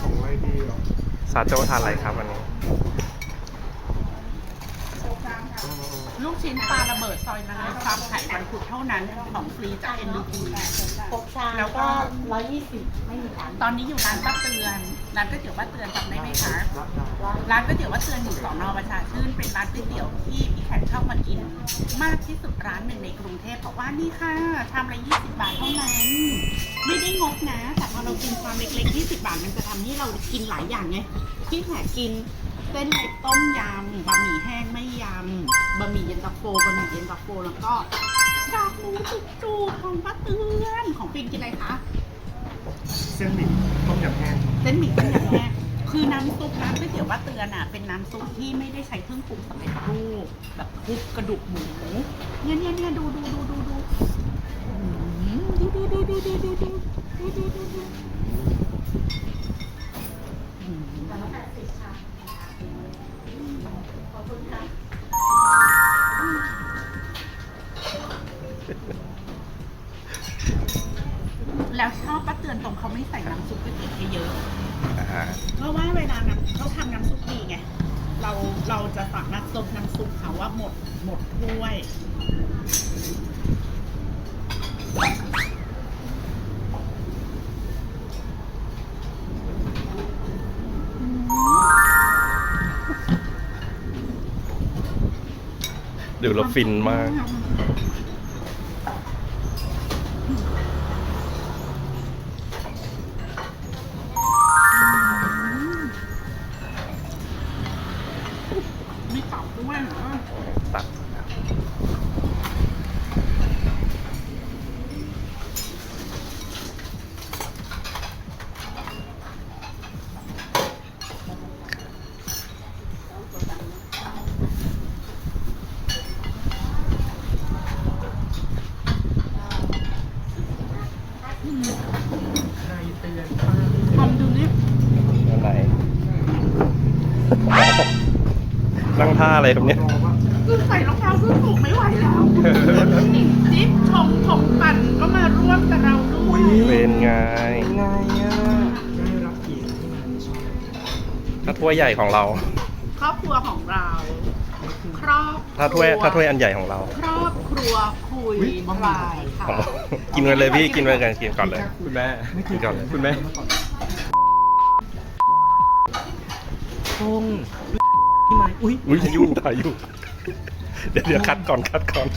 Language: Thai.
ของไรดีเหรอซาโจ้ทานอะไรครับวันนี้ ลูกชิ้นปลาระเบิดซอยนานาชามไข่วันพุธเท่านั้นของฟรีจาก NBT ปกชามแล้วก็ร้อยยี่สิบไม่มีการตอนนี้อยู่ร้านป้าเตือนร้านก๋วยเตี๋ยวป้าเตือนจำได้ไหมคะ รับได้ร้านก๋วยเตี๋ยวป้าเตือนอยู่สอนอประชาชื่นเป็นร้านก๋วยเตี๋ยวที่พี่แขกชอบมากิน มากที่สุดร้านหนึ่งในกรุงเทพเพราะว่านี่ค่ะชามละ20บาทเท่านั้น ไม่ได้งกนะ แต่พอเรากินชามเล็กๆ20บาทมันจะทำให้เรากินหลายอย่างไงพี่แขกกินเส้นเล็กต้มยำบะหมี่แห้งไม่ยำบะหมี่เย็นตาโฟบะหมี่เย็นตาโฟแล้วก็กากหมูจุกจูของป้าเตือนของปิงกินอะไรคะเส้นหมี่ต้มยำแห้งเส้นหมี่ต้มยำแห้งคือน้ำซุปร้านก๋วยเตี๋ยวป้าเตือนอะเป็นน้ำซุปที่ไม่ได้ใช้เครื่องปรุงสำเร็จรูปแบบคลุกกระดูกหมูเนี่ยเนี่ยเนี่ยดูดูดูดูดูดูดูดูดูดูดูดูดูดูดูดูแล้วชอบป้าเตือนตรงเขาไม่ใส่น้ำซุปก๋วยเตี๋ยวให้เยอะเพราะว่าเวลาน้ำเขาทำน้ำซุปดีไง เราจะสามารถซดน้ำซุปเขาว่าหมดหมดถ้วย ดูแล้วฟินมาก ตัดูนี่อะไรตั้งท่าอะไรครับเนี่ย คือใส่รองเท้าส้นสูงไม่ไหวแล้วจิ๊บชมชมปั่นก็มาร่วมกับเราด้วยเป็นไงไงอะได้รับเกียรติที่มาในช่องถ้าถ้วยใหญ่ของเรา ครอบครัวของเรา ครอบถ้าถ้วยถ้าถ้วยอันใหญ่ของเรา ครอบครัวคุยบายค่ะของกินไปเลยพี่กินไปกันกินก่อนเลย คุณแม่ไม่เคยก่อนเลยคุณแม่พงพี่ไม้อุ้ยอุ้ยถ่ายอยู่ถ่ายอยู่ เดี๋ยวเดี๋ยวคัดก่อนคัดก่อน